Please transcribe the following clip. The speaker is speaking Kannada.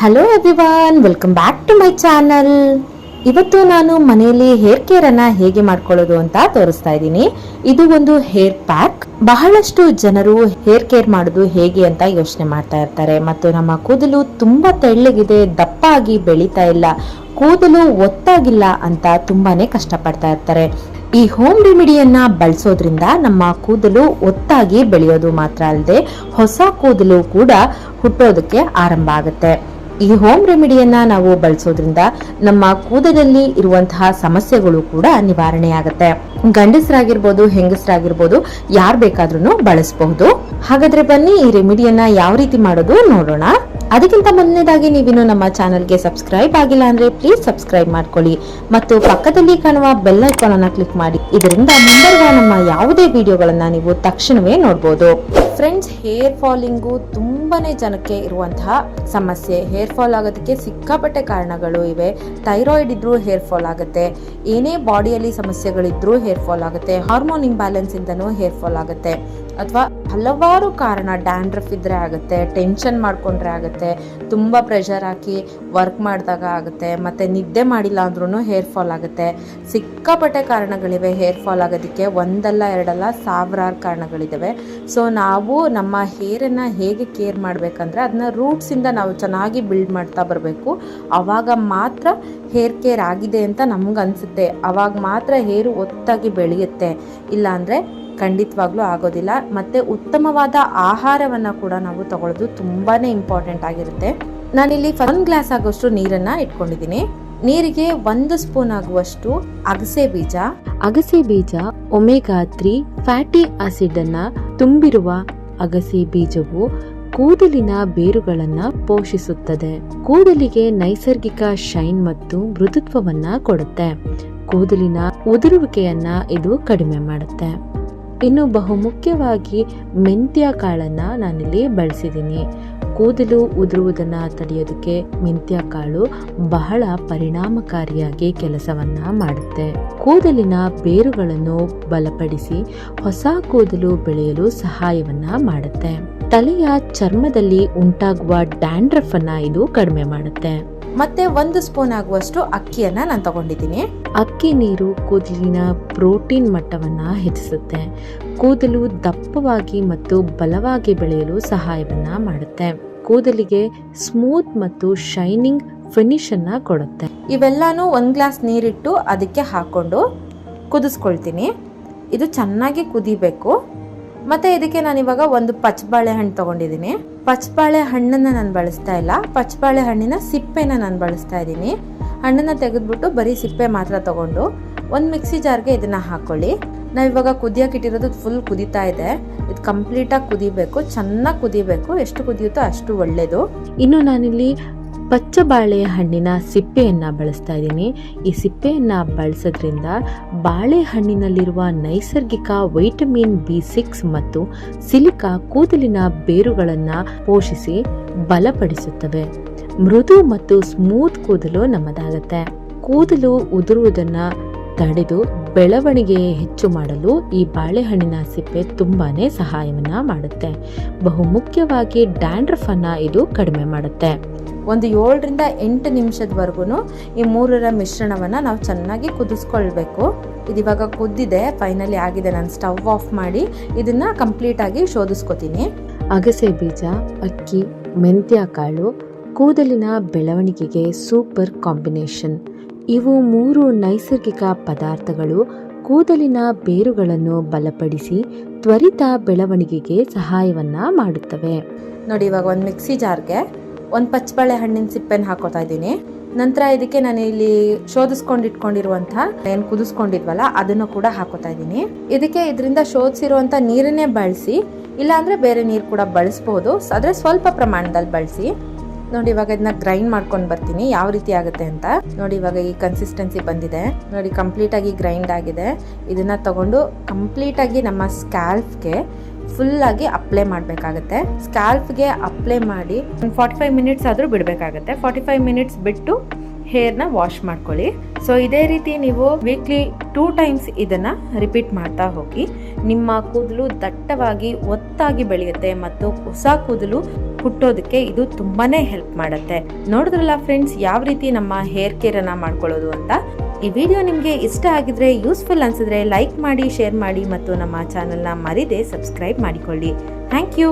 Hello everyone welcome back to my channel ಇವತ್ತು ನಾನು ಮನೆಯಲ್ಲಿ ಹೇರ್ ಕೇರನ್ನು ಹೇಗೆ ಮಾಡ್ಕೊಳ್ಳೋದು ಅಂತ ತೋರಿಸ್ತಾ ಇದ್ದೀನಿ. ಇದು ಒಂದು ಹೇರ್ ಪ್ಯಾಕ್ ಬಹಳಷ್ಟು ಜನರು ಹೇರ್ ಕೇರ್ ಮಾಡೋದು ಹೇಗೆ ಅಂತ ಯೋಚನೆ ಮಾಡ್ತಾ ಇರ್ತಾರೆ. ಮತ್ತು ನಮ್ಮ ಕೂದಲು ತುಂಬಾ ತೆಳ್ಳಗಿದೆ ದಪ್ಪ ಆಗಿ ಬೆಳೀತಾ ಇಲ್ಲ, ಕೂದಲು ಒತ್ತಾಗಿಲ್ಲ ಅಂತ ತುಂಬಾನೇ ಕಷ್ಟಪಡ್ತಾ ಇರ್ತಾರೆ. ಈ ಹೋಮ್ ರೆಮಿಡಿಯನ್ನ ಬಳಸೋದ್ರಿಂದ ನಮ್ಮ ಕೂದಲು ಒತ್ತಾಗಿ ಬೆಳೆಯೋದು ಮಾತ್ರ ಅಲ್ಲದೆ ಹೊಸ ಕೂದಲು ಕೂಡ ಹುಟ್ಟೋದಕ್ಕೆ ಆರಂಭ ಆಗುತ್ತೆ. ಈ ಹೋಮ್ ರೆಮಿಡಿಯನ್ನ ನಾವು ಬಳಸೋದ್ರಿಂದ ನಮ್ಮ ಕೂದಲಲ್ಲಿ ಇರುವಂತಹ ಸಮಸ್ಯೆಗಳು ಕೂಡ ನಿವಾರಣೆ ಆಗುತ್ತೆ ಗಂಡಸರಾಗಿರ್ಬೋದು, ಹೆಂಗಸರಾಗಿರ್ಬೋದು, ಯಾರು ಬೇಕಾದ್ರೂ ಬಳಸಬಹುದು. ಹಾಗಾದ್ರೆ ಬನ್ನಿ ಈ ರೆಮಿಡಿಯನ್ನ ಯಾವ ರೀತಿ ಮಾಡೋದು ನೋಡೋಣ. ಅದಕ್ಕಿಂತ ಮೊದಲನೇದಾಗಿ ನೀವಿನ್ನು ನಮ್ಮ ಚಾನಲ್ಗೆ ಸಬ್ಸ್ಕ್ರೈಬ್ ಆಗಿಲ್ಲ ಅಂದ್ರೆ ಪ್ಲೀಸ್ ಸಬ್ಸ್ಕ್ರೈಬ್ ಮಾಡ್ಕೊಳ್ಳಿ. ಮತ್ತು ಪಕ್ಕದಲ್ಲಿ ಕಾಣುವ ಬೆಲ್ ಐಕಾನ್ ಅನ್ನ ಕ್ಲಿಕ್ ಮಾಡಿ. ಇದರಿಂದ ಮುಂಬರುವ ನಮ್ಮ ಯಾವುದೇ ವಿಡಿಯೋಗಳನ್ನ ನೀವು ತಕ್ಷಣವೇ ನೋಡಬಹುದು ಫ್ರೆಂಡ್ಸ್ ಹೇರ್ ಫಾಲಿಂಗು ತುಂಬಾನೇ ಜನಕ್ಕೆ ಇರುವಂತಹ ಸಮಸ್ಯೆ. ಹೇರ್ ಫಾಲ್ ಆಗೋದಕ್ಕೆ ಸಿಕ್ಕಾಪಟ್ಟೆ ಕಾರಣಗಳು ಇವೆ. ಥೈರಾಯ್ಡ್ ಇದ್ರೂ ಹೇರ್ ಫಾಲ್ ಆಗುತ್ತೆ. ಏನೇ ಬಾಡಿಯಲ್ಲಿ ಸಮಸ್ಯೆಗಳಿದ್ರೂ ಹೇರ್ ಫಾಲ್ ಆಗುತ್ತೆ. ಹಾರ್ಮೋನ್ ಇಂಬ್ಯಾಲೆನ್ಸ್ ಇಂದನೂ ಹೇರ್ ಫಾಲ್ ಆಗುತ್ತೆ. ಅಥವಾ ಹಲವಾರು ಕಾರಣ ಡ್ಯಾಂಡ್ರಫ್ ಇದ್ದರೆ ಆಗುತ್ತೆ ಟೆನ್ಷನ್ ಮಾಡ್ಕೊಂಡ್ರೆ ಆಗುತ್ತೆ, ತುಂಬ ಪ್ರೆಷರ್ ಹಾಕಿ ವರ್ಕ್ ಮಾಡಿದಾಗ ಆಗುತ್ತೆ, ಮತ್ತು ನಿದ್ದೆ ಮಾಡಿಲ್ಲ ಅಂದ್ರೂ ಹೇರ್ ಫಾಲ್ ಆಗುತ್ತೆ. ಸಿಕ್ಕಾಪಟ್ಟೆ ಕಾರಣಗಳಿವೆ ಹೇರ್ ಫಾಲ್ ಆಗೋದಕ್ಕೆ ಒಂದಲ್ಲ, ಎರಡಲ್ಲ, ಸಾವಿರಾರು ಕಾರಣಗಳಿದ್ದಾವೆ ಸೊ ನಾವು ನಮ್ಮ ಹೇರನ್ನು ಹೇಗೆ ಕೇರ್ ಮಾಡಬೇಕಂದ್ರೆ ಅದನ್ನ ರೂಟ್ಸಿಂದ ನಾವು ಚೆನ್ನಾಗಿ ಬಿಲ್ಡ್ ಮಾಡ್ತಾ ಬರಬೇಕು. ಆವಾಗ ಮಾತ್ರ ಹೇರ್ ಕೇರ್ ಆಗಿದೆ ಅಂತ ನಮ್ಗೆ ಅನಿಸುತ್ತೆ ಆವಾಗ ಮಾತ್ರ ಹೇರು ಒತ್ತಾಗಿ ಬೆಳೆಯುತ್ತೆ. ಇಲ್ಲಾಂದರೆ ಖಂಡಿತವಾಗ್ಲೂ ಆಗೋದಿಲ್ಲ. ಮತ್ತು ಉತ್ತಮವಾದ ಆಹಾರವನ್ನು ಕೂಡ ನಾವು ತಗೊಳ್ಳೋದು ತುಂಬಾ ಇಂಪಾರ್ಟೆಂಟ್ ಆಗಿರುತ್ತೆ. ನಾನಿಲ್ಲಿ ಒಂದು ಗ್ಲಾಸ್ ಆಗುವಷ್ಟು ನೀರನ್ನು ಇಟ್ಕೊಂಡಿದ್ದೀನಿ. ನೀರಿಗೆ ಒಂದು ಸ್ಪೂನ್ ಆಗುವಷ್ಟು ಅಗಸೆ ಬೀಜ. ಅಗಸೆ ಬೀಜ ಒಮೆಗಾ ತ್ರೀ ಫ್ಯಾಟಿ ಆಸಿಡ್ ಅನ್ನ ತುಂಬಿರುವ ಅಗಸೆ ಬೀಜವು ಕೂದಲಿನ ಬೇರುಗಳನ್ನ ಪೋಷಿಸುತ್ತದೆ. ಕೂದಲಿಗೆ ನೈಸರ್ಗಿಕ ಶೈನ್ ಮತ್ತು ಮೃದುತ್ವವನ್ನ ಕೊಡುತ್ತೆ. ಕೂದಲಿನ ಉದುರುವಿಕೆಯನ್ನ ಇದು ಕಡಿಮೆ ಮಾಡುತ್ತೆ. ಇನ್ನು ಬಹುಮುಖ್ಯವಾಗಿ ಮೆಂತ್ಯ ಕಾಳನ್ನು ನಾನಿಲ್ಲಿ ಬಳಸಿದ್ದೀನಿ. ಕೂದಲು ಉದುರುವುದನ್ನು ತಡೆಯೋದಕ್ಕೆ ಮೆಂತ್ಯ ಕಾಳು ಬಹಳ ಪರಿಣಾಮಕಾರಿಯಾಗಿ ಕೆಲಸವನ್ನ ಮಾಡುತ್ತೆ. ಕೂದಲಿನ ಬೇರುಗಳನ್ನು ಬಲಪಡಿಸಿ ಹೊಸ ಕೂದಲು ಬೆಳೆಯಲು ಸಹಾಯವನ್ನ ಮಾಡುತ್ತೆ. ತಲೆಯ ಚರ್ಮದಲ್ಲಿ ಉಂಟಾಗುವ ಡ್ಯಾಂಡ್ರಫ್ ಅನ್ನ ಇದು ಕಡಿಮೆ ಮಾಡುತ್ತೆ. ಮತ್ತೆ ಒಂದು ಸ್ಪೂನ್ ಆಗುವಷ್ಟು ಅಕ್ಕಿಯನ್ನ ನಾನು ತಗೊಂಡಿದ್ದೀನಿ. ಅಕ್ಕಿ ನೀರು ಕೂದಲಿನ ಪ್ರೋಟೀನ್ ಮಟ್ಟವನ್ನ ಹೆಚ್ಚಿಸುತ್ತೆ. ಕೂದಲು ದಪ್ಪವಾಗಿ ಮತ್ತು ಬಲವಾಗಿ ಬೆಳೆಯಲು ಸಹಾಯವನ್ನ ಮಾಡುತ್ತೆ. ಕೂದಲಿಗೆ ಸ್ಮೂತ್ ಮತ್ತು ಶೈನಿಂಗ್ ಫಿನಿಶ್ ಅನ್ನ ಕೊಡುತ್ತೆ. ಇವೆಲ್ಲಾನು ಒಂದ್ ಗ್ಲಾಸ್ ನೀರಿಟ್ಟು ಅದಕ್ಕೆ ಹಾಕೊಂಡು ಕುದಿಸ್ಕೊಳ್ತೀನಿ. ಇದು ಚೆನ್ನಾಗಿ ಕುದಿಬೇಕು. ಮತ್ತೆ ಇದಕ್ಕೆ ನಾನು ಇವಾಗ ಒಂದು ಪಚ್ಚಬಾಳೆ ಹಣ್ಣು ತಗೊಂಡಿದ್ದೀನಿ. ಪಚ್ಚಬಾಳೆ ಹಣ್ಣನ್ನ ನಾನು ಬಳಸ್ತಾ ಇಲ್ಲ. ಪಚ್ಚಬಾಳೆ ಹಣ್ಣಿನ ಸಿಪ್ಪೆನ ನಾನು ಬಳಸ್ತಾ ಇದ್ದೀನಿ. ಹಣ್ಣನ್ನ ತೆಗೆದ್ಬಿಟ್ಟು ಬರೀ ಸಿಪ್ಪೆ ಮಾತ್ರ ತಗೊಂಡು ಒಂದು ಮಿಕ್ಸಿ ಜಾರ್ಗೆ ಇದನ್ನ ಹಾಕೊಳ್ಳಿ. ನಾವಿವಾಗ ಇವಾಗ ಕುದಿಯಕ್ಕೆ ಇಟ್ಟಿರೋದು ಫುಲ್ ಕುದೀತಾ ಇದೆ. ಇದು ಕಂಪ್ಲೀಟಾಗಿ ಕುದಿಬೇಕು. ಚೆನ್ನಾಗಿ ಕುದಿಬೇಕು. ಎಷ್ಟು ಕುದಿಯುತ್ತೋ ಅಷ್ಟು ಒಳ್ಳೆಯದು ಇನ್ನು ನಾನಿಲ್ಲಿ ಪಚ್ಚ ಬಾಳೆಹಣ್ಣಿನ ಹಣ್ಣಿನ ಸಿಪ್ಪೆಯನ್ನು ಬಳಸ್ತಾ ಇದ್ದೀನಿ. ಈ ಸಿಪ್ಪೆಯನ್ನು ಬಳಸೋದ್ರಿಂದ ಬಾಳೆಹಣ್ಣಿನಲ್ಲಿರುವ ನೈಸರ್ಗಿಕ ವೈಟಮಿನ್ ಬಿ ಸಿಕ್ಸ್ ಮತ್ತು ಸಿಲಿಕಾ ಕೂದಲಿನ ಬೇರುಗಳನ್ನು ಪೋಷಿಸಿ ಬಲಪಡಿಸುತ್ತವೆ. ಮೃದು ಮತ್ತು ಸ್ಮೂತ್ ಕೂದಲು ನಮ್ಮದಾಗತ್ತೆ. ಕೂದಲು ಉದುರುವುದನ್ನು ತಡೆದು ಬೆಳವಣಿಗೆ ಹೆಚ್ಚು ಮಾಡಲು ಈ ಬಾಳೆಹಣ್ಣಿನ ಸಿಪ್ಪೆ ತುಂಬಾ ಸಹಾಯವನ್ನು ಮಾಡುತ್ತೆ. ಬಹುಮುಖ್ಯವಾಗಿ ಡ್ಯಾಂಡ್ರಫನ್ನು ಇದು ಕಡಿಮೆ ಮಾಡುತ್ತೆ. ಒಂದು ಏಳರಿಂದ ಎಂಟು ನಿಮಿಷದವರೆಗೂ ಈ ಮೂರರ ಮಿಶ್ರಣವನ್ನು ನಾವು ಚೆನ್ನಾಗಿ ಕುದಿಸ್ಕೊಳ್ಬೇಕು. ಇದು ಇವಾಗ ಕುದ್ದಿದೆ ಫೈನಲಿ ಆಗಿದೆ ನಾನು ಸ್ಟವ್ ಆಫ್ ಮಾಡಿ ಇದನ್ನು ಕಂಪ್ಲೀಟಾಗಿ ಶೋಧಿಸ್ಕೊತೀನಿ. ಅಗಸೆ ಬೀಜ ಅಕ್ಕಿ ಮೆಂತ್ಯ ಕಾಳು ಕೂದಲಿನ ಬೆಳವಣಿಗೆಗೆ ಸೂಪರ್ ಕಾಂಬಿನೇಷನ್ ಇವು ಮೂರು ನೈಸರ್ಗಿಕ ಪದಾರ್ಥಗಳು ಕೂದಲಿನ ಬೇರುಗಳನ್ನು ಬಲಪಡಿಸಿ ತ್ವರಿತ ಬೆಳವಣಿಗೆಗೆ ಸಹಾಯವನ್ನು ಮಾಡುತ್ತವೆ. ನೋಡಿ ಇವಾಗ ಒಂದು ಮಿಕ್ಸಿ ಜಾರ್ಗೆ ಒಂದು ಪಚ್ಚಬಾಳೆ ಹಣ್ಣಿನ ಸಿಪ್ಪೆನ ಹಾಕೋತಾ ಇದ್ದೀನಿ. ನಂತರ ಇದಕ್ಕೆ ನಾನು ಇಲ್ಲಿ ಶೋಧಿಸ್ಕೊಂಡು ಇಟ್ಕೊಂಡಿರುವಂಥ ಏನು ಕುದಿಸ್ಕೊಂಡಿದ್ವಲ್ಲ, ಅದನ್ನು ಕೂಡ ಹಾಕೋತಾ ಇದ್ದೀನಿ. ಇದಕ್ಕೆ ಇದರಿಂದ ಶೋಧಿಸಿರುವಂಥ ನೀರನ್ನೇ ಬಳಸಿ, ಇಲ್ಲಾಂದ್ರೆ ಬೇರೆ ನೀರು ಕೂಡ ಬಳಸ್ಬೋದು. ಆದರೆ ಸ್ವಲ್ಪ ಪ್ರಮಾಣದಲ್ಲಿ ಬಳಸಿ. ನೋಡಿ, ಇವಾಗ ಇದನ್ನ ಗ್ರೈಂಡ್ ಮಾಡ್ಕೊಂಡು ಬರ್ತೀನಿ. ಯಾವ ರೀತಿ ಆಗುತ್ತೆ ಅಂತ. ನೋಡಿ, ಇವಾಗ ಈ ಕನ್ಸಿಸ್ಟೆನ್ಸಿ ಬಂದಿದೆ. ನೋಡಿ ಕಂಪ್ಲೀಟ್ ಆಗಿ ಗ್ರೈಂಡ್ ಆಗಿದೆ. ಇದನ್ನ ತಗೊಂಡು ಕಂಪ್ಲೀಟ್ ಆಗಿ ನಮ್ಮ ಸ್ಕ್ಯಾಲ್ಫ್ಗೆ ಫುಲ್ ಆಗಿ ಅಪ್ಲೈ ಮಾಡಬೇಕಾಗತ್ತೆ. ಸ್ಕ್ಯಾಲ್ಫ್ಗೆ ಅಪ್ಲೈ ಮಾಡಿ ಒಂದು ಫಾರ್ಟಿ ಫೈವ್ ಮಿನಿಟ್ಸ್ ಆದರೂ ಬಿಡಬೇಕಾಗುತ್ತೆ. ಫಾರ್ಟಿ ಫೈವ್ ಮಿನಿಟ್ಸ್ ಬಿಟ್ಟು ಹೇರ್ನ ವಾಶ್ ಮಾಡ್ಕೊಳ್ಳಿ. ಸೊ ಇದೇ ರೀತಿ ನೀವು ವೀಕ್ಲಿ ಟೂ ಟೈಮ್ಸ್ ಇದನ್ನ ರಿಪೀಟ್ ಮಾಡ್ತಾ ಹೋಗಿ, ನಿಮ್ಮ ಕೂದಲು ದಟ್ಟವಾಗಿ, ಒತ್ತಾಗಿ ಬೆಳೆಯುತ್ತೆ ಮತ್ತು ಹೊಸ ಕೂದಲು ಹುಟ್ಟೋದಕ್ಕೆ ಇದು ತುಂಬಾನೇ ಹೆಲ್ಪ್ ಮಾಡುತ್ತೆ. ನೋಡಿದ್ರಲ್ಲ ಫ್ರೆಂಡ್ಸ್ ಯಾವ ರೀತಿ ನಮ್ಮ ಹೇರ್ ಕೇರ್ ಅನ್ನ ಮಾಡ್ಕೊಳ್ಳೋದು ಅಂತ? ಈ ವಿಡಿಯೋ ನಿಮಗೆ ಇಷ್ಟ ಆಗಿದ್ರೆ ಯೂಸ್ಫುಲ್ ಅನ್ಸಿದ್ರೆ ಲೈಕ್ ಮಾಡಿ ಶೇರ್ ಮಾಡಿ ಮತ್ತು ನಮ್ಮ ಚಾನೆಲ್ನ ಮರಿದೆ ಸಬ್ಸ್ಕ್ರೈಬ್ ಮಾಡಿಕೊಳ್ಳಿ. Thank you